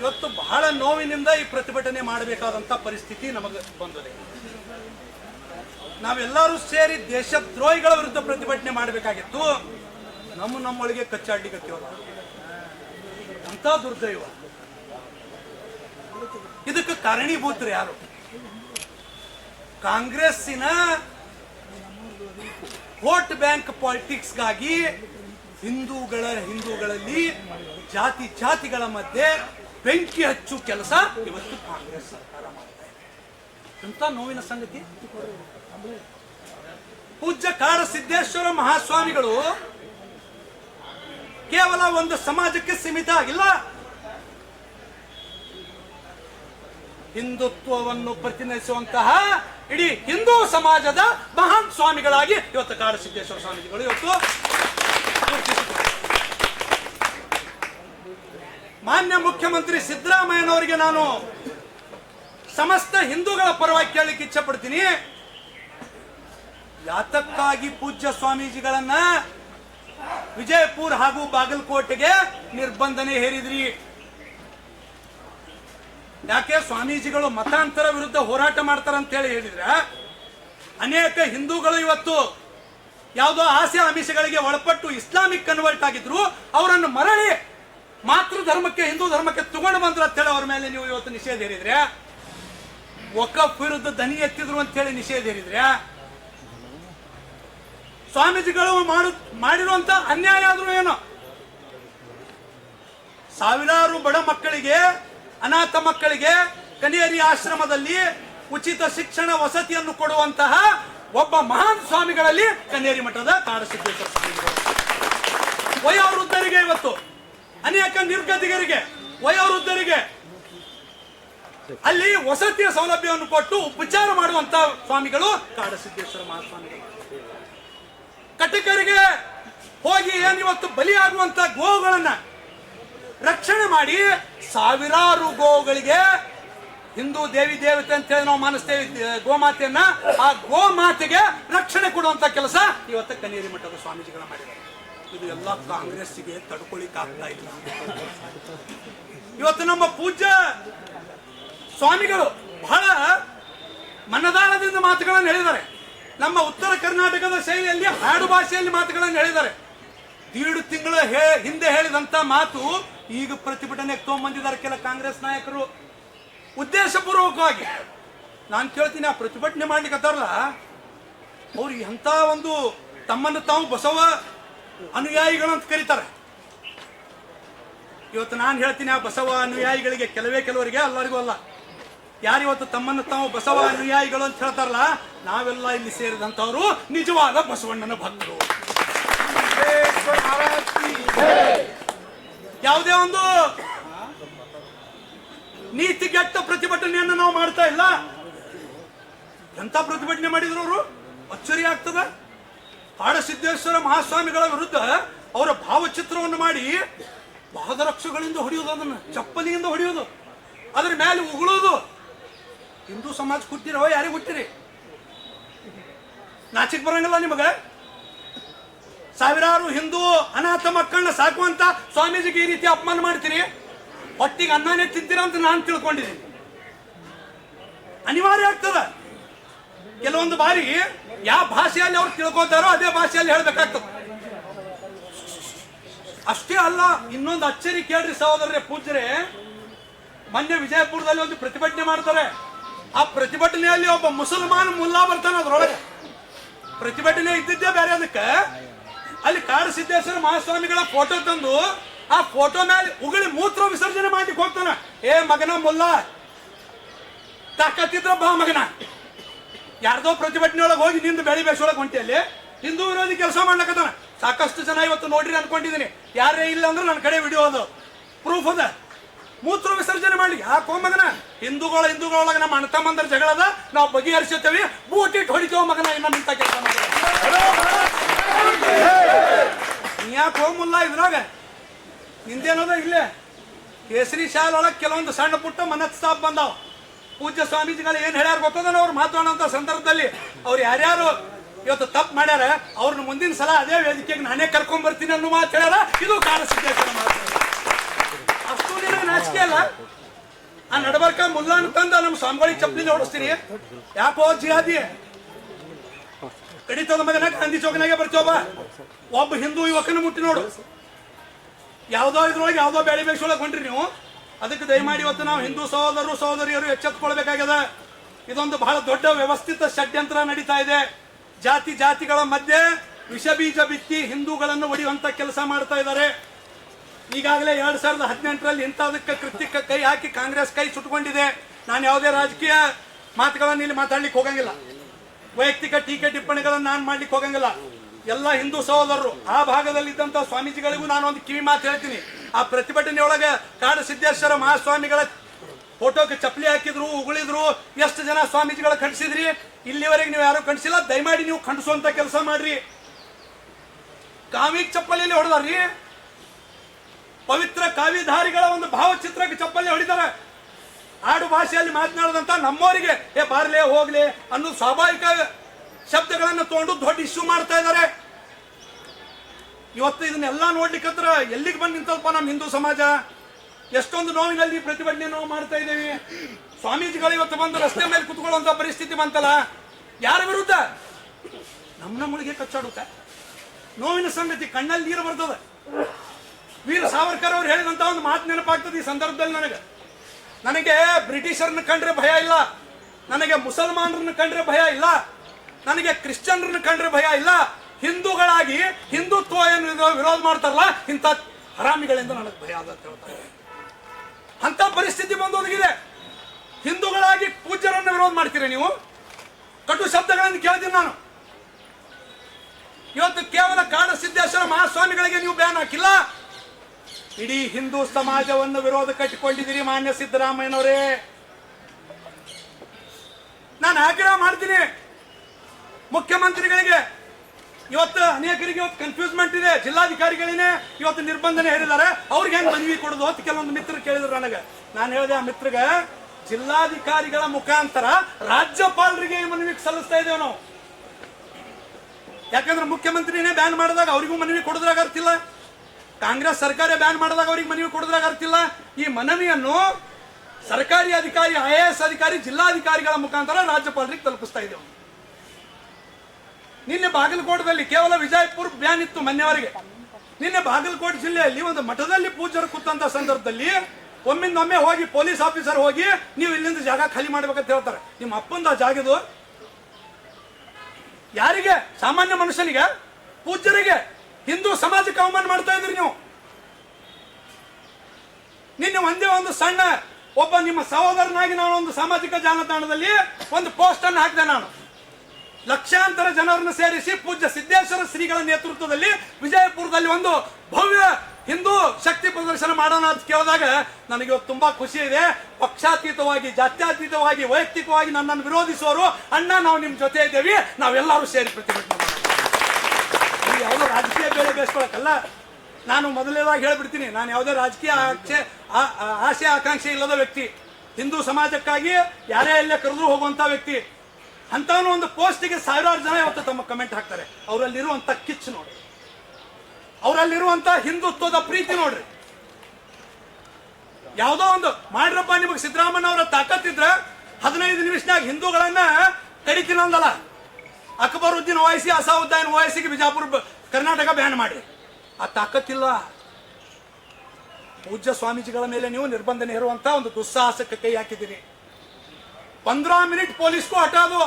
ಇವತ್ತು ಬಹಳ ನೋವಿನಿಂದ ಈ ಪ್ರತಿಭಟನೆ ಮಾಡಬೇಕಾದಂತ ಪರಿಸ್ಥಿತಿ ನಮಗೆ ಬಂದಿದೆ. ನಾವೆಲ್ಲರೂ ಸೇರಿ ದೇಶದ್ರೋಹಿಗಳ ವಿರುದ್ಧ ಪ್ರತಿಭಟನೆ ಮಾಡಬೇಕಾಗಿತ್ತು. ನಮ್ಮ ನಮ್ಮೊಳಗೆ ಕಚ್ಚಾಡ್ಲಿಕ್ಕತ್ತೀವಲ್ಲ ಅಂತ ದುರ್ದೈವ. ಇದಕ್ಕೆ ಕಾರಣೀಭೂತರು ಯಾರು? ಕಾಂಗ್ರೆಸ್ಸಿನ ವೋಟ್ ಬ್ಯಾಂಕ್ ಪಾಲಿಟಿಕ್ಸ್ಗಾಗಿ ಹಿಂದೂಗಳ ಹಿಂದೂಗಳಲ್ಲಿ ಜಾತಿ ಜಾತಿಗಳ ಮಧ್ಯೆ ಬೆಂಕಿ ಹಚ್ಚು ಕೆಲಸ ಇವತ್ತು ಕಾಂಗ್ರೆಸ್ ಸರ್ಕಾರ ಮಾಡ್ತಾ ಇದೆ. ಎಂತ ನೋವಿನ ಸಂಗತಿ? ಪೂಜ್ಯ ಕಾಡ ಸಿದ್ದೇಶ್ವರ ಮಹಾಸ್ವಾಮಿಗಳು ಕೇವಲ ಒಂದು ಸಮಾಜಕ್ಕೆ ಸೀಮಿತ ಆಗಿಲ್ಲ. ಹಿಂದುತ್ವವನ್ನು ಪ್ರತಿನಿಧಿಸುವಂತಹ ಇಡೀ ಹಿಂದೂ ಸಮಾಜದ ಮಹಾನ್ ಸ್ವಾಮಿಗಳಾಗಿ ಇವತ್ತು ಕಾಡ ಸಿದ್ದೇಶ್ವರ ಸ್ವಾಮೀಜಿಗಳು ಇವತ್ತು ಮಾನ್ಯ ಮುಖ್ಯಮಂತ್ರಿ ಸಿದ್ದರಾಮಯ್ಯನವರಿಗೆ ನಾನು ಸಮಸ್ತ ಹಿಂದೂಗಳ ಪರವಾಗಿ ಕೇಳಲಿಕ್ಕೆ ಇಚ್ಛೆ ಪಡ್ತೀನಿ ಯಾತಕ್ಕಾಗಿ ಪೂಜ್ಯ ಸ್ವಾಮೀಜಿಗಳನ್ನ ವಿಜಯಪುರ ಹಾಗೂ ಬಾಗಲಕೋಟೆಗೆ ನಿರ್ಬಂಧನೆ ಹೇರಿದ್ರಿ? ಯಾಕೆ ಸ್ವಾಮೀಜಿಗಳು ಮತಾಂತರ ವಿರುದ್ಧ ಹೋರಾಟ ಮಾಡ್ತಾರ ಅಂತ ಹೇಳಿ ಹೇಳಿದ್ರ, ಅನೇಕ ಹಿಂದೂಗಳು ಇವತ್ತು ಯಾವುದೋ ಆಸೆ ಆಮಿಷಗಳಿಗೆ ಒಳಪಟ್ಟು ಇಸ್ಲಾಮಿಕ್ ಕನ್ವರ್ಟ್ ಆಗಿದ್ರು, ಅವರನ್ನು ಮರಳಿ ಮಾತೃ ಧರ್ಮಕ್ಕೆ ಹಿಂದೂ ಧರ್ಮಕ್ಕೆ ತಗೊಂಡು ಬಂದ್ರು ಅಂತ ಹೇಳಿ ಅವ್ರ ಮೇಲೆ ನೀವು ಇವತ್ತು ನಿಷೇಧ ಹೇರಿದ್ರೆ? ಒಕ್ಕಫ್ ವಿರುದ್ಧ ದನಿ ಎತ್ತಿದ್ರು ಅಂತ ಹೇಳಿ ನಿಷೇಧ ಹೇರಿದ್ರೆ? ಸ್ವಾಮೀಜಿಗಳು ಮಾಡು, ಮಾಡಿರುವಂತ ಅನ್ಯಾಯ ಆದ್ರೂ ಏನು? ಸಾವಿರಾರು ಬಡ ಮಕ್ಕಳಿಗೆ, ಅನಾಥ ಮಕ್ಕಳಿಗೆ ಕನಿಯರಿ ಆಶ್ರಮದಲ್ಲಿ ಉಚಿತ ಶಿಕ್ಷಣ ವಸತಿಯನ್ನು ಕೊಡುವಂತಹ ಒಬ್ಬ ಮಹಾನ್ ಸ್ವಾಮಿಗಳಲ್ಲಿ ಕನ್ನೇರಿ ಮಠದ ಕಾಡಸಿದ್ದೇಶ್ವರ ಸ್ವಾಮಿಗಳು ವಯೋವೃದ್ಧರಿಗೆ ಇವತ್ತು ಅನೇಕ ನಿರ್ಗತಿಗರಿಗೆ, ವಯೋವೃದ್ಧರಿಗೆ ಅಲ್ಲಿ ವಸತಿಯ ಸೌಲಭ್ಯವನ್ನು ಕೊಟ್ಟು ಉಪಚಾರ ಮಾಡುವಂತ ಸ್ವಾಮಿಗಳು ಕಾಡಸಿದ್ದೇಶ್ವರ ಮಹಾಸ್ವಾಮಿಗಳು. ಕಟಕರಿಗೆ ಹೋಗಿ ಏನಿವತ್ತು ಬಲಿಯಾಗುವಂತ ಗೋವುಗಳನ್ನ ರಕ್ಷಣೆ ಮಾಡಿ ಸಾವಿರಾರು ಗೋವುಗಳಿಗೆ ಹಿಂದೂ ದೇವಿ ದೇವತೆ ಅಂತ ಹೇಳಿ ನಾವು ಮಾನಿಸ್ತೇವೆ ಗೋಮಾತೆಯನ್ನ ಆ ಗೋಮಾತೆಗೆ ರಕ್ಷಣೆ ಕೊಡುವಂತ ಕೆಲಸ ಇವತ್ತು ಕನ್ನೇರಿ ಮಠದ ಸ್ವಾಮೀಜಿಗಳ ಮಾಡಿದ್ದಾರೆ. ಇದು ಎಲ್ಲ ಕಾಂಗ್ರೆಸ್ಸಿಗೆ ತಡ್ಕೊಳಿಕ್ ಆಗ್ತಾ ಇಲ್ಲ. ಇವತ್ತು ನಮ್ಮ ಪೂಜ್ಯ ಸ್ವಾಮಿಗಳು ಬಹಳ ಮನದಾಳದಿಂದ ಮಾತುಗಳನ್ನು ಹೇಳಿದ್ದಾರೆ. ನಮ್ಮ ಉತ್ತರ ಕರ್ನಾಟಕದ ಶೈಲಿಯಲ್ಲಿ ಹಾಡು ಭಾಷೆಯಲ್ಲಿ ಮಾತುಗಳನ್ನು ಹೇಳಿದ್ದಾರೆ. ಎರಡು ತಿಂಗಳ ಹಿಂದೆ ಹೇಳಿದಂತ ಮಾತು ಈಗ ಪ್ರತಿಭಟನೆಗೆ ತಗೊಂಬಂದಿದ್ದಾರೆ ಕೆಲ ಕಾಂಗ್ರೆಸ್ ನಾಯಕರು. ಉದ್ದೇಶಪೂರ್ವಕವಾಗಿ ನಾನು ಕೇಳ್ತೀನಿ, ಆ ಪ್ರತಿಭಟನೆ ಮಾಡ್ಲಿಕ್ಕೆ ಅವ್ರಿಗೆ ಅವ್ರು ಎಂಥ ಒಂದು ತಮ್ಮನ್ನು ತಾವು ಬಸವ ಅನುಯಾಯಿಗಳು ಅಂತ ಕರೀತಾರೆ. ಇವತ್ತು ನಾನು ಹೇಳ್ತೀನಿ ಆ ಬಸವ ಅನುಯಾಯಿಗಳಿಗೆ, ಕೆಲವೇ ಕೆಲವರಿಗೆ ಎಲ್ಲರಿಗೂ ಅಲ್ಲ. ಯಾರಿವತ್ತು ತಮ್ಮನ್ನು ತಾವು ಬಸವ ಅನುಯಾಯಿಗಳು ಅಂತ ಹೇಳ್ತಾರಲ್ಲ, ನಾವೆಲ್ಲ ಇಲ್ಲಿ ಸೇರಿದಂತವರು ನಿಜವಾದ ಬಸವಣ್ಣನ ಭಕ್ತರು. ಯಾವುದೇ ಒಂದು ನೀತಿಗೆಟ್ಟ ಪ್ರತಿಭಟನೆಯನ್ನು ನಾವು ಮಾಡ್ತಾ ಇಲ್ಲ. ಎಂತ ಪ್ರತಿಭಟನೆ ಮಾಡಿದ್ರು ಅವರು? ಅಚ್ಚರಿ ಆಗ್ತದ ಕಾಡಸಿದ್ದೇಶ್ವರ ಮಹಾಸ್ವಾಮಿಗಳ ವಿರುದ್ಧ ಅವರ ಭಾವಚಿತ್ರವನ್ನು ಮಾಡಿ ಪಾದರಕ್ಷಗಳಿಂದ ಹೊಡೆಯೋದು, ಅದನ್ನು ಚಪ್ಪಲಿಯಿಂದ ಹೊಡೆಯೋದು, ಅದ್ರ ಮೇಲೆ ಉಗುಳೋದು. ಹಿಂದೂ ಸಮಾಜ ಹುಟ್ಟಿರೋ ಯಾರಿಗೆ ಹುಟ್ಟಿರಿ? ನಾಚಿಕ್ ಬರಂಗಿಲ್ಲ ನಿಮಗೆ? ಸಾವಿರಾರು ಹಿಂದೂ ಅನಾಥ ಮಕ್ಕಳನ್ನ ಸಾಕುವಂತ ಸ್ವಾಮೀಜಿಗೆ ಈ ರೀತಿ ಅಪಮಾನ ಮಾಡ್ತೀರಿ? ಹೊಟ್ಟಿಗೆ ಅನ್ನನೇ ತಿಂತೀರ ಅಂತ ನಾನು ತಿಳ್ಕೊಂಡಿದ್ದೀನಿ. ಅನಿವಾರ್ಯ ಆಗ್ತದ. ಕೆಲವೊಂದು ಬಾರಿ ಯಾವ ಭಾಷೆಯಲ್ಲಿ ಅವ್ರು ತಿಳ್ಕೊತಾರೋ ಅದೇ ಭಾಷೆಯಲ್ಲಿ ಹೇಳ್ಬೇಕಾಗ್ತದೆ ಅಷ್ಟೇ ಅಲ್ಲ, ಇನ್ನೊಂದು ಅಚ್ಚರಿ ಕೇಳ್ರಿ ಸಹೋದರರೇ, ಪೂಜ್ಯರೇ. ಮೊನ್ನೆ ವಿಜಯಪುರದಲ್ಲಿ ಒಂದು ಪ್ರತಿಭಟನೆ ಮಾಡ್ತಾರೆ. ಆ ಪ್ರತಿಭಟನೆಯಲ್ಲಿ ಒಬ್ಬ ಮುಸಲ್ಮಾನ್ ಮುಲ್ಲಾ ಬರ್ತಾನೆ ಅದ್ರೊಳಗೆ. ಪ್ರತಿಭಟನೆ ಇದ್ದಿದ್ದೇ ಬೇರೆ ಅದಕ್ಕೆ. ಅಲ್ಲಿ ಕಾಡು ಸಿದ್ದೇಶ್ವರ ಮಹಾಸ್ವಾಮಿಗಳ ಫೋಟೋ ತಂದು, ಆ ಫೋಟೋ ಮೇಲೆ ಉಗುಳಿ ಮೂತ್ರ ವಿಸರ್ಜನೆ ಮಾಡಿ ಹೋಗ್ತಾನ. ಏ ಮಗನ ಮುಲ್ಲಾ, ತಾಕತ್ತಿದ್ರ ಬಾ ಮಗನ. ಯಾರ್ದೋ ಪ್ರತಿಭಟನೆ ಒಳಗೆ ಹೋಗಿ ನಿಂದು ಬೆಳಿ ಬೇಸೊಳಗೆ ಹೊಂಟಿಯಲ್ಲಿ, ಹಿಂದೂ ವಿರೋಧಿ ಕೆಲಸ ಮಾಡ್ಲಕತ್ತಾನ. ಸಾಕಷ್ಟು ಜನ ಇವತ್ತು ನೋಡ್ರಿ ಅನ್ಕೊಂಡಿದ್ದೀನಿ ಯಾರೇ ಇಲ್ಲ ಅಂದ್ರೆ ನನ್ನ ಕಡೆ ವಿಡಿಯೋ ಅದು. ಪ್ರೂಫ್ ಅದ. ಮೂತ್ರ ವಿಸರ್ಜನೆ ಮಾಡ್ಲಿ ಯಾಕೋ ಮಗನ? ಹಿಂದೂಗಳ ಹಿಂದೂಗಳೊಳಗೆ ನಮ್ಮ ಅಣ್ಣ ತಮ್ಮಂದ್ರ ಜಗಳದ ನಾವು ಬಗೆಹರಿಸುತ್ತೇವೆ. ಬೂಟಿಟ್ ಹೊಡಿತೇವ ಮಗನ ಇನ್ನೊಂದು ಇಂಥ ಕೆಲಸ ಹೋಮಲ್ಲ ಇದ್ರಾಗ? ನಿಂದೇನದ ಇಲ್ಲೇ? ಕೇಸರಿ ಶಾಲ್ ಒಳಗೆ ಕೆಲವೊಂದು ಸಣ್ಣ ಪುಟ್ಟ ಮನಸ್ಸಾಪ್ ಬಂದಾವ. ಪೂಜ್ಯ ಸ್ವಾಮೀಜಿಗಳು ಏನ್ ಹೇಳ್ಯಾರ ಗೊತ್ತದನ ಅವ್ರು ಮಾತಾಡೋಂಥ ಸಂದರ್ಭದಲ್ಲಿ? ಅವ್ರು ಯಾರ್ಯಾರು ಇವತ್ತು ತಪ್ಪು ಮಾಡ್ಯಾರ, ಅವ್ರನ್ನ ಮುಂದಿನ ಸಲ ಅದೇ ವೇದಿಕೆಗೆ ನಾನೇ ಕರ್ಕೊಂಡ್ ಬರ್ತೀನಿ ಅನ್ನೋ ಮಾತು ಹೇಳ್ಯಾರ, ಇದು ಕಾಲ ಸಿದ್ದೇಶ್ವರ ಮಾತು. ಅಷ್ಟು ದಿನ ನಾಚಿಕೆ ಅಲ್ಲ. ಆ ನಡಬರ್ಕ ಮುಲ್ಲಾನ್ ತಂದ ನಮ್ಮ ಸ್ವಾಮಿಗಳಿಗೆ ಚಪ್ಪಲಿ ಓಡಿಸ್ತೀರಿ ಯಾಕೋ ಜಿಹಾದಿ ಕಡಿತದ ಮಗನ ಗಾಂಧಿ ಚೌಕನಾಗೆ ಬರ್ತೀವಪ್ಪ ಒಬ್ಬ? ಹಿಂದೂ ಯುವಕನ ಮುಟ್ಟಿ ನೋಡು. ಯಾವುದೋ ಇದ್ರೊಳಗೆ ಯಾವುದೋ ಬೇಳೆ ಒಳಗೆ ಹೊಂಟ್ರಿ ನೀವು. ಅದಕ್ಕೆ ದಯಮಾಡಿ ಇವತ್ತು ನಾವು ಹಿಂದೂ ಸಹೋದರರು, ಸಹೋದರಿಯರು ಎಚ್ಚೆತ್ತುಕೊಳ್ಬೇಕಾಗಿದೆ. ಇದೊಂದು ಬಹಳ ದೊಡ್ಡ ವ್ಯವಸ್ಥಿತ ಷಡ್ಯಂತ್ರ ನಡೀತಾ ಇದೆ. ಜಾತಿ, ಜಾತಿಗಳ ಮಧ್ಯೆ ವಿಷ ಬೀಜ ಬಿತ್ತಿ ಹಿಂದೂಗಳನ್ನು ಒಡೆಯುವಂತ ಕೆಲಸ ಮಾಡ್ತಾ ಇದ್ದಾರೆ. ಈಗಾಗಲೇ ಎರಡ್ ಸಾವಿರದ ಹದಿನೆಂಟರಲ್ಲಿ ಇಂಥದಕ್ಕೆ ಕೃತ್ಯಕ್ಕೆ ಕೈ ಹಾಕಿ ಕಾಂಗ್ರೆಸ್ ಕೈ ಸುಟ್ಕೊಂಡಿದೆ ನಾನು ಯಾವುದೇ ರಾಜಕೀಯ ಮಾತುಗಳನ್ನು ಇಲ್ಲಿ ಮಾತಾಡ್ಲಿಕ್ಕೆ ಹೋಗಂಗಿಲ್ಲ. ವೈಯಕ್ತಿಕ ಟೀಕೆ ಟಿಪ್ಪಣಿಗಳನ್ನು ನಾನು ಮಾಡ್ಲಿಕ್ಕೆ ಹೋಗಂಗಿಲ್ಲ. ಎಲ್ಲ ಹಿಂದೂ ಸಹೋದರರು ಆ ಭಾಗದಲ್ಲಿ ಇದ್ದಂತ ಸ್ವಾಮೀಜಿಗಳಿಗೂ ನಾನು ಒಂದು ಕಿವಿ ಮಾತು ಹೇಳ್ತೀನಿ. ಆ ಪ್ರತಿಭಟನೆ ಒಳಗ ಕಾಡು ಸಿದ್ದೇಶ್ವರ ಮಹಾಸ್ವಾಮಿಗಳ ಫೋಟೋಕ್ಕೆ ಚಪ್ಪಲಿ ಹಾಕಿದ್ರು, ಉಗುಳಿದ್ರು. ಎಷ್ಟು ಜನ ಸ್ವಾಮೀಜಿಗಳ ಖಂಡಿಸಿದ್ರಿ? ಇಲ್ಲಿವರೆಗೆ ನೀವು ಯಾರು ಖಂಡಿಸಿಲ್ಲ. ದಯಮಾಡಿ ನೀವು ಖಂಡಿಸುವಂತ ಕೆಲಸ ಮಾಡ್ರಿ. ಕಾವಿಗೆ ಚಪ್ಪಲಿಯಲ್ಲಿ ಹೊಡೆದಾರ್ರಿ. ಪವಿತ್ರ ಕಾವಿಧಾರಿಗಳ ಒಂದು ಭಾವಚಿತ್ರಕ್ಕೆ ಚಪ್ಪಲಿ ಹೊಡಿತಾರೆ ಆಡು ಭಾಷೆಯಲ್ಲಿ ಮಾತನಾಡದಂತ ನಮ್ಮವರಿಗೆ, ಏ ಬಾರ್ಲೆ, ಹೋಗ್ಲಿ ಅನ್ನೋ ಸ್ವಾಭಾವಿಕ ಶಬ್ದಗಳನ್ನು ತಗೊಂಡು ದೊಡ್ಡ ಇಶ್ಯೂ ಮಾಡ್ತಾ ಇದ್ದಾರೆ. ಇವತ್ತು ಇದನ್ನೆಲ್ಲ ನೋಡ್ಲಿಕ್ಕತ್ರ ಎಲ್ಲಿಗೆ ಬಂದು ನಿಂತಲ್ಪ ನಮ್ಮ ಹಿಂದೂ ಸಮಾಜ? ಎಷ್ಟೊಂದು ನೋವಿನಲ್ಲಿ ಪ್ರತಿಭಟನೆ ನಾವು ಮಾಡ್ತಾ ಇದ್ದೀವಿ. ಸ್ವಾಮೀಜಿಗಳು ಇವತ್ತು ಬಂದು ರಸ್ತೆ ಮೇಲೆ ಕುತ್ಕೊಳ್ಳುವಂಥ ಪರಿಸ್ಥಿತಿ ಬಂತಲ್ಲ, ಯಾರ ವಿರುದ್ಧ? ನಮ್ಮ ನಮ್ಮಳಿಗೆ ಕಚ್ಚಾಡುತ್ತೆ. ನೋವಿನ ಸಂಗತಿ ಕಣ್ಣಲ್ಲಿ ನೀರು ಬರ್ತದೆ ವೀರ ಸಾವರ್ಕರ್ ಅವ್ರು ಹೇಳಿದಂತ ಒಂದು ಮಾತು ನೆನಪಾಗ್ತದೆ ಈ ಸಂದರ್ಭದಲ್ಲಿ ನನಗೆ. ನನಗೆ ಬ್ರಿಟಿಷರನ್ನ ಕಂಡ್ರೆ ಭಯ ಇಲ್ಲ. ನನಗೆ ಮುಸಲ್ಮಾನರನ್ನ ಕಂಡ್ರೆ ಭಯ ಇಲ್ಲ. ನನಗೆ ಕ್ರಿಶ್ಚಿಯನ್ರನ್ನ ಕಂಡ್ರೆ ಭಯ ಇಲ್ಲ. ಹಿಂದೂಗಳಾಗಿ ಹಿಂದುತ್ವ ಏನು ವಿರೋಧ ಮಾಡ್ತಾರಲ್ಲ ಇಂಥ ಹರಾಮಿಗಳಿಂದ ನನಗೆ ಭಯ ಅಂತ ಹೇಳ್ತಾರೆ. ಅಂತ ಪರಿಸ್ಥಿತಿ ಬಂದು ಒದಗಿದೆ ಹಿಂದೂಗಳಾಗಿ ಪೂಜ್ಯರನ್ನು ವಿರೋಧ ಮಾಡ್ತೀರಿ ನೀವು? ಕಟು ಶಬ್ದಗಳನ್ನು ಕೇಳ್ತೀನಿ ನಾನು. ಇವತ್ತು ಕೇವಲ ಕಾಡ ಸಿದ್ದೇಶ್ವರ ಮಹಾಸ್ವಾಮಿಗಳಿಗೆ ನೀವು ಬ್ಯಾನ್ ಹಾಕಿಲ್ಲ? ಇಡೀ ಹಿಂದೂ ಸಮಾಜವನ್ನು ವಿರೋಧ ಕಟ್ಟಿಕೊಂಡಿದ್ದೀರಿ ಮಾನ್ಯ ಸಿದ್ದರಾಮಯ್ಯನವರೇ. ನಾನು ಆಗ್ರಹ ಮಾಡ್ತೀನಿ ಮುಖ್ಯಮಂತ್ರಿಗಳಿಗೆ. ಇವತ್ತು ಅನೇಕರಿಗೆ ಇವತ್ತು ಕನ್ಫ್ಯೂಸ್ಮೆಂಟ್ ಇದೆ. ಜಿಲ್ಲಾಧಿಕಾರಿಗಳೇನೇ ಇವತ್ತು ನಿರ್ಬಂಧನೆ ಹೇಳಿದ್ದಾರೆ. ಅವ್ರಿಗೆ ಹೆಂಗ್ ಮನವಿ ಕೊಡೋದು ಅಂತ ಕೆಲವೊಂದು ಮಿತ್ರರು ಕೇಳಿದ್ರು ನನಗೆ. ನಾನು ಹೇಳಿದೆ ಆ ಮಿತ್ರಗ, ಜಿಲ್ಲಾಧಿಕಾರಿಗಳ ಮುಖಾಂತರ ರಾಜ್ಯಪಾಲರಿಗೆ ಈ ಮನವಿ ಸಲ್ಲಿಸ್ತಾ ಇದ್ದೇವೆ ನಾವು. ಯಾಕಂದ್ರೆ ಮುಖ್ಯಮಂತ್ರಿನೇ ಬ್ಯಾನ್ ಮಾಡಿದಾಗ ಅವರಿಗೂ ಮನವಿ ಕೊಡೋದ್ರಾಗ ಅರ್ತಿಲ್ಲ ಕಾಂಗ್ರೆಸ್ ಸರ್ಕಾರ ಬ್ಯಾನ್ ಮಾಡಿದಾಗ ಅವ್ರಿಗೆ ಮನವಿ ಕೊಡೋದ್ರಾಗ ಅರ್ತಿಲ್ಲ ಈ ಮನವಿಯನ್ನು ಸರ್ಕಾರಿ ಅಧಿಕಾರಿ ಐ ಎಸ್ ಅಧಿಕಾರಿ, ಜಿಲ್ಲಾಧಿಕಾರಿಗಳ ಮುಖಾಂತರ ರಾಜ್ಯಪಾಲರಿಗೆ ತಲುಪಿಸ್ತಾ ಇದ್ದೇವೆ ನಿನ್ನೆ ಬಾಗಲಕೋಟದಲ್ಲಿ ಕೇವಲ ವಿಜಯಪುರ ಬ್ಯಾನ್ ಇತ್ತು ಮೊನ್ನೆವರೆಗೆ ನಿನ್ನೆ ಬಾಗಲಕೋಟೆ ಜಿಲ್ಲೆಯಲ್ಲಿ ಒಂದು ಮಠದಲ್ಲಿ ಪೂಜರು ಕೂತಂತ ಸಂದರ್ಭದಲ್ಲಿ ಒಮ್ಮಿಂದೊಮ್ಮೆ ಹೋಗಿ ಪೊಲೀಸ್ ಆಫೀಸರ್ ಹೋಗಿ ನೀವು ಇಲ್ಲಿಂದ ಜಾಗ ಖಾಲಿ ಮಾಡ್ಬೇಕಂತ ಹೇಳ್ತಾರೆ. ನಿಮ್ಮ ಅಪ್ಪಂದ ಜಾಗದು ಯಾರಿಗೆ? ಸಾಮಾನ್ಯ ಮನುಷ್ಯನಿಗೆ? ಪೂಜ್ಯರಿಗೆ? ಹಿಂದೂ ಸಮಾಜಕ್ಕೆ ಅವಮಾನ ಮಾಡ್ತಾ ಇದ್ರಿ ನೀವು. ನಿನ್ನೆ ಒಂದೇ ಒಂದು ಸಣ್ಣ ಒಬ್ಬ ನಿಮ್ಮ ಸಹೋದರನಾಗಿ ನಾನು ಒಂದು ಸಾಮಾಜಿಕ ಜಾಲತಾಣದಲ್ಲಿ ಒಂದು ಪೋಸ್ಟ್ ಅನ್ನು ಹಾಕಿದೆ ನಾನು. ಲಕ್ಷಾಂತರ ಜನರನ್ನು ಸೇರಿಸಿ ಪೂಜ್ಯ ಸಿದ್ದೇಶ್ವರ ಶ್ರೀಗಳ ನೇತೃತ್ವದಲ್ಲಿ ವಿಜಯಪುರದಲ್ಲಿ ಒಂದು ಭವ್ಯ ಹಿಂದೂ ಶಕ್ತಿ ಪ್ರದರ್ಶನ ಮಾಡೋಣ ಅಂತ ಕೇಳಿದಾಗ ನನಗೆ ತುಂಬಾ ಖುಷಿ ಇದೆ. ಪಕ್ಷಾತೀತವಾಗಿ, ಜಾತ್ಯಾತೀತವಾಗಿ, ವೈಯಕ್ತಿಕವಾಗಿ ನನ್ನನ್ನು ವಿರೋಧಿಸುವರು ಅಣ್ಣ, ನಾವು ನಿಮ್ಮ ಜೊತೆ ಇದ್ದೇವೆ. ನಾವೆಲ್ಲರೂ ಸೇರಿ ಪ್ರತಿಭಟನೆ ಯಾವುದೋ ರಾಜಕೀಯ ಬೇಳೆ ಬೇಯಿಸ್ಕೊಳಕ್ಕಲ್ಲ ನಾನು ಮೊದಲೇದಾಗಿ ಹೇಳ್ಬಿಡ್ತೀನಿ, ನಾನು ಯಾವುದೇ ರಾಜಕೀಯ ಆಕ್ಷೆ ಆಸೆ ಆಕಾಂಕ್ಷೆ ಇಲ್ಲದ ವ್ಯಕ್ತಿ. ಹಿಂದೂ ಸಮಾಜಕ್ಕಾಗಿ ಯಾರೇ ಎಲ್ಲೇ ಕರೆದ್ರು ಹೋಗುವಂತ ವ್ಯಕ್ತಿ. ಅಂತವನು ಒಂದು ಪೋಸ್ಟಿಗೆ ಸಾವಿರಾರು ಜನ ಇವತ್ತು ತಮ್ಮ ಕಮೆಂಟ್ ಹಾಕ್ತಾರೆ. ಅವರಲ್ಲಿರುವಂತ ಕಿಚ್ ನೋಡ್ರಿ ಅವರಲ್ಲಿರುವಂತ ಹಿಂದುತ್ವದ ಪ್ರೀತಿ ನೋಡ್ರಿ. ಯಾವುದೋ ಒಂದು, ಮಾಡ್ರಪ್ಪ ನಿಮಗೆ ಸಿದ್ದರಾಮಯ್ಯ ಅವರ ತಾಕತ್ತಿದ್ರ ಹದಿನೈದು ನಿಮಿಷನಾಗ ಹಿಂದೂಗಳನ್ನ ಕಡಿತೀನಿ ಅಂದಲ್ಲ. ಅಕ್ಬರುದ್ದೀನ್ ಓವೈಸಿ, ಅಸಾವುದ್ದೀನ್ ಓವೈಸಿಗೆ ಬಿಜಾಪುರ ಕರ್ನಾಟಕ ಬ್ಯಾನ್ ಮಾಡಿ. ಆ ತಾಕತ್ತಿಲ್ಲ. ಪೂಜ್ಯ ಸ್ವಾಮೀಜಿಗಳ ಮೇಲೆ ನೀವು ನಿರ್ಬಂಧನೆ ಇರುವಂತ ಒಂದು ದುಸ್ಸಾಹಸಕ್ಕೆ ಕೈ ಹಾಕಿದ್ದೀರಿ. ಪಂದ್ರ ಮಿನಿಟ್ ಪೊಲೀಸ್ಗೂ ಹಟಾದು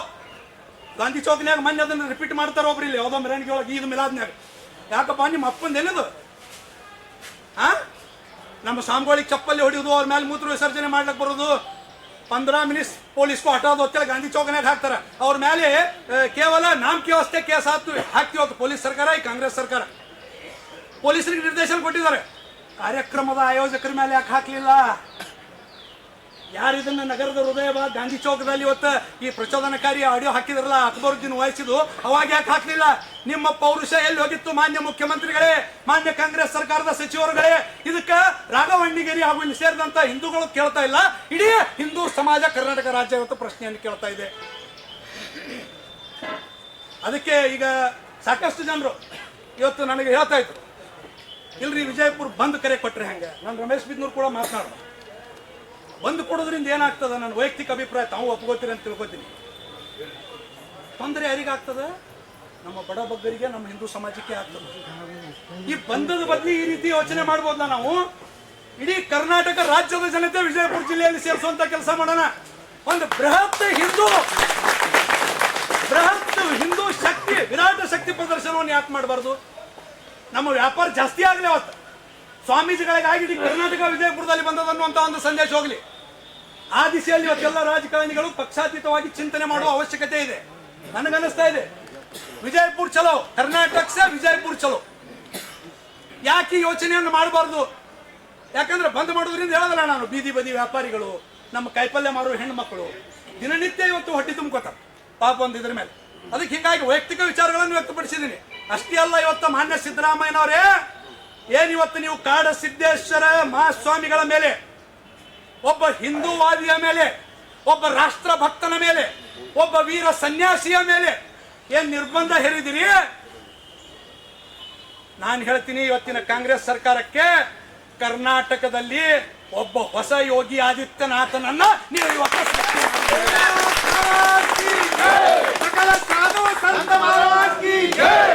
ಗಾಂಧಿ ಚೌಕ್ನ್ಯಾಗ ಮೊನ್ನೆ ಅದನ್ನ ರಿಪೀಟ್ ಮಾಡ್ತಾರ ಒಬ್ರು ಇಲ್ಲಿ, ಯಾವುದೋ ಮೆರವಣಿಗೆ ಒಳಗೆ ಇದು ಮಿಲಾದ್ನ್ಯಾಗ. ಯಾಕಪ್ಪ, ನಿಮ್ಮ ಅಪ್ಪಂದ ಏನದು ಆ? ನಮ್ಮ ಸ್ವಾಮಿಗಳಿಗೆ ಚಪ್ಪಲ್ಲಿ ಹೊಡಿಯೋದು, ಅವ್ರ ಮೇಲೆ ಮೂತ್ರ ವಿಸರ್ಜನೆ ಮಾಡ್ಲಿಕ್ಕೆ ಬರೋದು. ಪಂದ್ರ ಮಿನಿಟ್ಸ್ ಪೊಲೀಸ್ಗೂ ಹಟಾದು ಅಂತೇಳಿ ಗಾಂಧಿ ಚೌಕನ್ಯಾಗ ಹಾಕ್ತಾರ. ಅವ್ರ ಮೇಲೆ ಕೇವಲ ನಾಮ್ ವ್ಯವಸ್ಥೆ ಕೇಸ್ ಹಾಕ್ತು ಹಾಕ್ತಿವತ್ತು ಪೊಲೀಸ್ ಸರ್ಕಾರ, ಈ ಕಾಂಗ್ರೆಸ್ ಸರ್ಕಾರ. ಪೊಲೀಸರಿಗೆ ನಿರ್ದೇಶನ ಕೊಟ್ಟಿದ್ದಾರೆ. ಕಾರ್ಯಕ್ರಮದ ಆಯೋಜಕರ ಮೇಲೆ ಯಾಕೆ ಹಾಕ್ಲಿಲ್ಲ? ಯಾರು ಇದನ್ನ ನಗರದ ಹೃದಯ ಗಾಂಧಿ ಚೌಕದಲ್ಲಿ ಇವತ್ತು ಈ ಪ್ರಚೋದನಕಾರಿ ಆಡಿಯೋ ಹಾಕಿದ್ರಲ್ಲ, ಅಕ್ಬರುದ್ದೀನ್ ವಹಿಸಿದ್ದು ಅವಾಗ ಯಾಕೆ ಹಾಕ್ಲಿಲ್ಲ? ನಿಮ್ಮ ಪೌರುಷ ಎಲ್ಲಿ ಹೋಗಿತ್ತು, ಮಾನ್ಯ ಮುಖ್ಯಮಂತ್ರಿಗಳೇ, ಮಾನ್ಯ ಕಾಂಗ್ರೆಸ್ ಸರ್ಕಾರದ ಸಚಿವರುಗಳೇ? ಇದಕ್ಕ ರಾಘವಣ್ಣಿಗೇರಿ ಹಾಗೂ ಇಲ್ಲಿ ಸೇರಿದಂತ ಹಿಂದೂಗಳು ಕೇಳ್ತಾ ಇಲ್ಲ. ಇಡೀ ಹಿಂದೂ ಸಮಾಜ ಕರ್ನಾಟಕ ರಾಜ್ಯ ಇವತ್ತು ಪ್ರಶ್ನೆಯನ್ನು ಕೇಳ್ತಾ ಇದೆ. ಅದಕ್ಕೆ ಈಗ ಸಾಕಷ್ಟು ಜನರು ಇವತ್ತು ನನಗೆ ಹೇಳ್ತಾ ಇದ್ರು. ಇಲ್ರಿ ವಿಜಯಪುರ ಬಂದ್ ಕರೆ ಕೊಟ್ರೆ ಹೆಂಗೆ? ನಾನು ರಮೇಶ್ ಬಿದ್ನೂರ್ ಕೂಡ ಮಾತನಾಡ ಬಂದು ಕೊಡೋದ್ರಿಂದ ಏನಾಗ್ತದ? ನನ್ನ ವೈಯಕ್ತಿಕ ಅಭಿಪ್ರಾಯ ತಾವು ಒಪ್ಕೋತೀರಿ ಅಂತ ತಿಳ್ಕೊತೀನಿ. ತೊಂದರೆ ಯಾರಿಗಾಗ್ತದ ನಮ್ಮ ಬಡ ಬಗ್ಗರಿಗೆ, ನಮ್ಮ ಹಿಂದೂ ಸಮಾಜಕ್ಕೆ ಆಗ್ತದೆ. ಈ ಬಂಧದ ಬದಲು ಈ ರೀತಿ ಯೋಚನೆ ಮಾಡ್ಬೋದಾ ನಾವು? ಇಡೀ ಕರ್ನಾಟಕ ರಾಜ್ಯದ ಜನತೆ ವಿಜಯಪುರ ಜಿಲ್ಲೆಯಲ್ಲಿ ಸೇರಿಸುವಂತ ಕೆಲಸ ಮಾಡೋಣ. ಒಂದು ಬೃಹತ್ ಹಿಂದೂ ಬೃಹತ್ ಹಿಂದೂ ಶಕ್ತಿ, ವಿರಾಟ ಶಕ್ತಿ ಪ್ರದರ್ಶನವನ್ನು ಯಾಕೆ ಮಾಡಬಾರ್ದು? ನಮ್ಮ ವ್ಯಾಪಾರ ಜಾಸ್ತಿ ಆಗಲಿ ಅವತ್ತು. ಸ್ವಾಮೀಜಿಗಳಿಗಾಗಿ ಇಡೀ ಕರ್ನಾಟಕ ವಿಜಯಪುರದಲ್ಲಿ ಬಂದದನ್ನುವಂತ ಒಂದು ಸಂದೇಶ ಹೋಗಲಿ. ಆ ದಿಸೆಯಲ್ಲಿ ಇವತ್ತೆಲ್ಲ ರಾಜಕಾರಣಿಗಳು ಪಕ್ಷಾತೀತವಾಗಿ ಚಿಂತನೆ ಮಾಡುವ ಅವಶ್ಯಕತೆ ಇದೆ. ನನಗನ್ನಿಸ್ತಾ ಇದೆ. ವಿಜಯಪುರ ಚಲೋ. ಕರ್ನಾಟಕ ವಿಜಯಪುರ ಚಲೋ. ಯಾಕೆ ಯೋಚನೆಯನ್ನು ಮಾಡಬಾರ್ದು? ಯಾಕಂದ್ರೆ ಬಂದ್ ಮಾಡೋದ್ರಿಂದ ಹೇಳೋದಲ್ಲ ನಾನು, ಬೀದಿ ಬದಿ ವ್ಯಾಪಾರಿಗಳು, ನಮ್ಮ ಕೈಪಲ್ಯ ಮಾರುವ ಹೆಣ್ಣು ಮಕ್ಕಳು ದಿನನಿತ್ಯ ಇವತ್ತು ಹೊಟ್ಟೆ ತುಂಬ್ಕೋತಾರೆ, ಪಾಪ ಒಂದು ಇದ್ರ ಮೇಲೆ. ಅದಕ್ಕೆ ಹೀಗಾಗಿ ವೈಯಕ್ತಿಕ ವಿಚಾರಗಳನ್ನು ವ್ಯಕ್ತಪಡಿಸಿದ್ದೀನಿ. ಅಷ್ಟೇ ಅಲ್ಲ ಇವತ್ತು ಮಾನ್ಯ ಸಿದ್ದರಾಮಯ್ಯನವರೇ ಏನಿವತ್ತು ನೀವು ಕಾಡ ಸಿದ್ದೇಶ್ವರ ಮಹಾಸ್ವಾಮಿಗಳ ಮೇಲೆ ಒಬ್ಬ ಹಿಂದೂವಾದಿಯ ಮೇಲೆ, ಒಬ್ಬ ರಾಷ್ಟ್ರ ಭಕ್ತನ ಮೇಲೆ, ಒಬ್ಬ ವೀರ ಸನ್ಯಾಸಿಯ ಮೇಲೆ ಏನ್ ನಿರ್ಬಂಧ ಹೇರಿದಿರಿ? ನಾನು ಹೇಳ್ತೀನಿ ಇವತ್ತಿನ ಕಾಂಗ್ರೆಸ್ ಸರ್ಕಾರಕ್ಕೆ ಕರ್ನಾಟಕದಲ್ಲಿ ಒಬ್ಬ ಹೊಸ ಯೋಗಿ ಆದಿತ್ಯನಾಥನನ್ನ ನೀವು ಇವತ್ತು ಸೃಷ್ಟಿ ಮಾಡಿದ್ದೀರಿ. ಸಕಲ ಸಾಧು ಸಂತ ಮಹಾರಾಜ್ ಕಿ ಜೈ.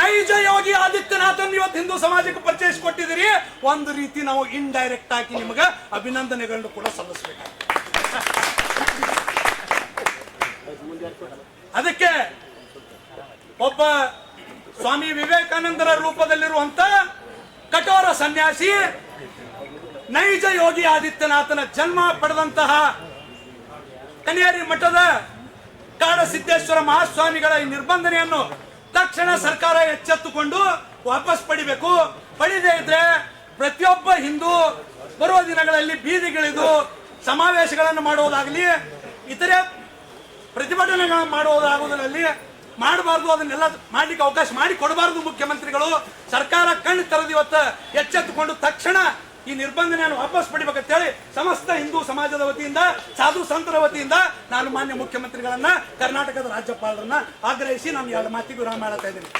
ನೈಜ ಯೋಗಿ ಆದಿತ್ಯನಾಥನ್ ಇವತ್ತು ಹಿಂದೂ ಸಮಾಜಕ್ಕೆ ಪರಿಚಯಿಸಿಕೊಟ್ಟಿದ್ದೀರಿ ಒಂದು ರೀತಿ ನಾವು ಇಂಡೈರೆಕ್ಟ್ ಆಗಿ ನಿಮಗೆ ಅಭಿನಂದನೆಗಳನ್ನು ಕೂಡ ಸಲ್ಲಿಸಬೇಕು ಅದಕ್ಕೆ ಒಬ್ಬ ಸ್ವಾಮಿ ವಿವೇಕಾನಂದರ ರೂಪದಲ್ಲಿರುವಂತ ಕಠೋರ ಸನ್ಯಾಸಿ, ನೈಜ ಯೋಗಿ ಆದಿತ್ಯನಾಥನ ಜನ್ಮ ಪಡೆದಂತಹ ಕನ್ಯಾರಿ ಮಠದ ಕಾಡ ಸಿದ್ದೇಶ್ವರ ಮಹಾಸ್ವಾಮಿಗಳ ಈ ನಿರ್ಬಂಧನೆಯನ್ನು ತಕ್ಷಣ ಸರ್ಕಾರ ಎಚ್ಚೆತ್ತುಕೊಂಡು ವಾಪಸ್ ಪಡಿಬೇಕು. ಪಡಿದೇ ಇದ್ರೆ ಪ್ರತಿಯೊಬ್ಬ ಹಿಂದೂ ಬರುವ ದಿನಗಳಲ್ಲಿ ಬೀದಿಗಿಳಿದು ಸಮಾವೇಶಗಳನ್ನು ಮಾಡುವುದಾಗಲಿ, ಇತರೆ ಪ್ರತಿಭಟನೆಗಳನ್ನು ಮಾಡುವುದಾಗುವುದರಲ್ಲಿ ಮಾಡಬಾರ್ದು, ಅದನ್ನೆಲ್ಲ ಮಾಡ್ಲಿಕ್ಕೆ ಅವಕಾಶ ಮಾಡಿ ಕೊಡಬಾರದು ಮುಖ್ಯಮಂತ್ರಿಗಳು. ಸರ್ಕಾರ ಕಣ್ಣು ತೆರೆದು ಇವತ್ತು ಎಚ್ಚೆತ್ತುಕೊಂಡು ತಕ್ಷಣ ಈ ನಿರ್ಬಂಧನೆಯನ್ನು ವಾಪಸ್ ಪಡಿಬೇಕಂತೇಳಿ ಸಮಸ್ತ ಹಿಂದೂ ಸಮಾಜದ ವತಿಯಿಂದ, ಸಾಧು ಸಂತರ ವತಿಯಿಂದ ನಾನು ಮಾನ್ಯ ಮುಖ್ಯಮಂತ್ರಿಗಳನ್ನ, ಕರ್ನಾಟಕದ ರಾಜ್ಯಪಾಲರನ್ನ ಆಗ್ರಹಿಸಿ ನಾನು ಎರಡು ಮಾತಿಗೂ ವಿರಾಮ ಮಾಡ್ತಾ ಇದ್ದೀನಿ.